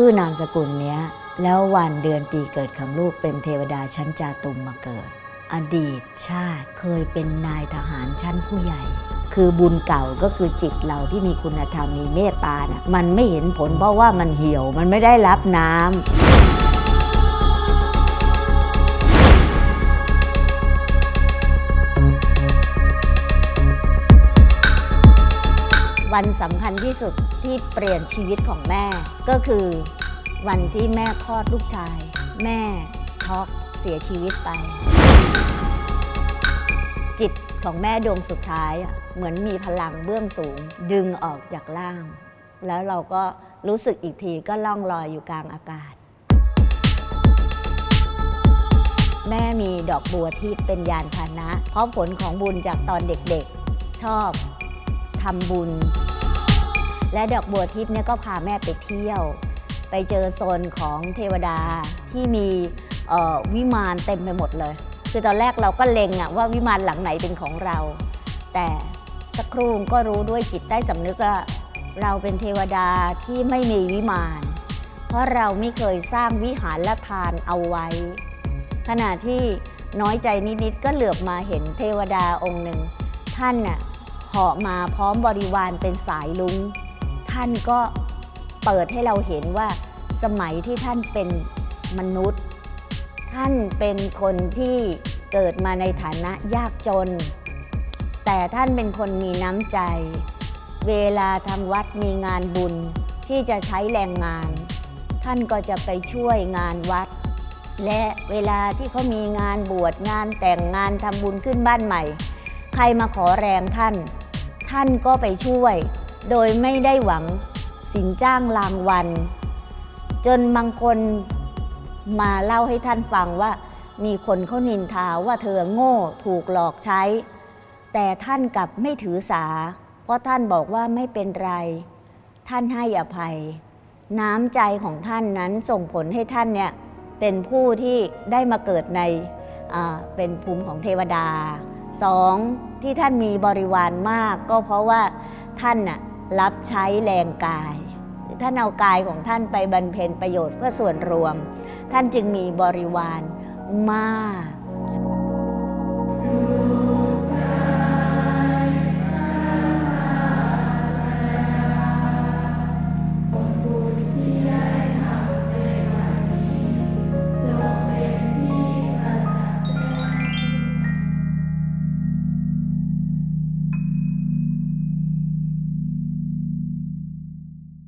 ชื่อนามสกุลเนี้ย แล้ววันเดือนปีเกิดของลูกเป็นเทวดาชั้นจาตุมมาเกิด อดีตชาติเคยเป็นนายทหารชั้นผู้ใหญ่ คือบุญเก่าก็คือจิตเราที่มีคุณธรรมมีเมตตาน่ะมันไม่เห็นผลเพราะว่ามันเหี่ยวมันไม่ได้รับน้ำวันสำคัญที่สุด ที่เปลี่ยนชีวิตของแม่ ก็คือวันที่แม่คลอดลูกชาย แม่ช็อกเสียชีวิตไป จิตของแม่ดวงสุดท้ายเหมือนมีพลังเบื้องสูง ดึงออกจากร่าง แล้วเราก็รู้สึกอีกทีก็ล่องลอยอยู่กลางอากาศ แม่มีดอกบัวที่เป็นยานพาหนะ เพราะผลของบุญจากตอนเด็กๆ ชอบทำบุญ และดอกบัวทิพย์เนี่ยก็พาแม่ไปเที่ยว ไปเจอโซนของเทวดาที่มีวิมานเต็มไปหมดเลย คือตอนแรกเราก็เล็งอะว่าวิมานหลังไหนเป็นของเรา แต่สักครู่ก็รู้ด้วยจิตใต้สำนึกว่าเราเป็นเทวดาที่ไม่มีวิมาน เพราะเราไม่เคยสร้างวิหารและทานเอาไว้ ขณะที่น้อยใจนิดๆก็เหลือบมาเห็นเทวดาองค์หนึ่ง ท่านน่ะเหาะมาพร้อมบริวารเป็นสายลุง ท่านก็เปิดให้เราเห็นว่าสมัยที่ท่านเป็นมนุษย์ ท่านเป็นคนที่เกิดมาในฐานะยากจน แต่ท่านเป็นคนมีน้ำใจ เวลาทางวัดมีงานบุญที่จะใช้แรงงาน ท่านก็จะไปช่วยงานวัด และเวลาที่เขามีงานบวชงานแต่งงานทำบุญขึ้นบ้านใหม่ ใครมาขอแรงท่าน ท่านก็ไปช่วย โดยไม่ได้หวังสินจ้างรางวัล จนบางคนมาเล่าให้ท่านฟังว่า มีคนเขานินทาว่าเธอโง่ถูกหลอกใช้ แต่ท่านกลับไม่ถือสา เพราะท่านบอกว่าไม่เป็นไร ท่านให้อภัย น้ำใจของท่านนั้นส่งผลให้ท่านเนี่ยเป็นผู้ที่ได้มาเกิดในอ่าเป็นภูมิของเทวดาสองที่ท่านมีบริวารมากก็เพราะว่าท่านน่ะ รับใช้แรงกาย ท่านเอากายของท่านไปบรรเพ็ญประโยชน์เพื่อส่วนรวม ท่านจึงมีบริวารมาก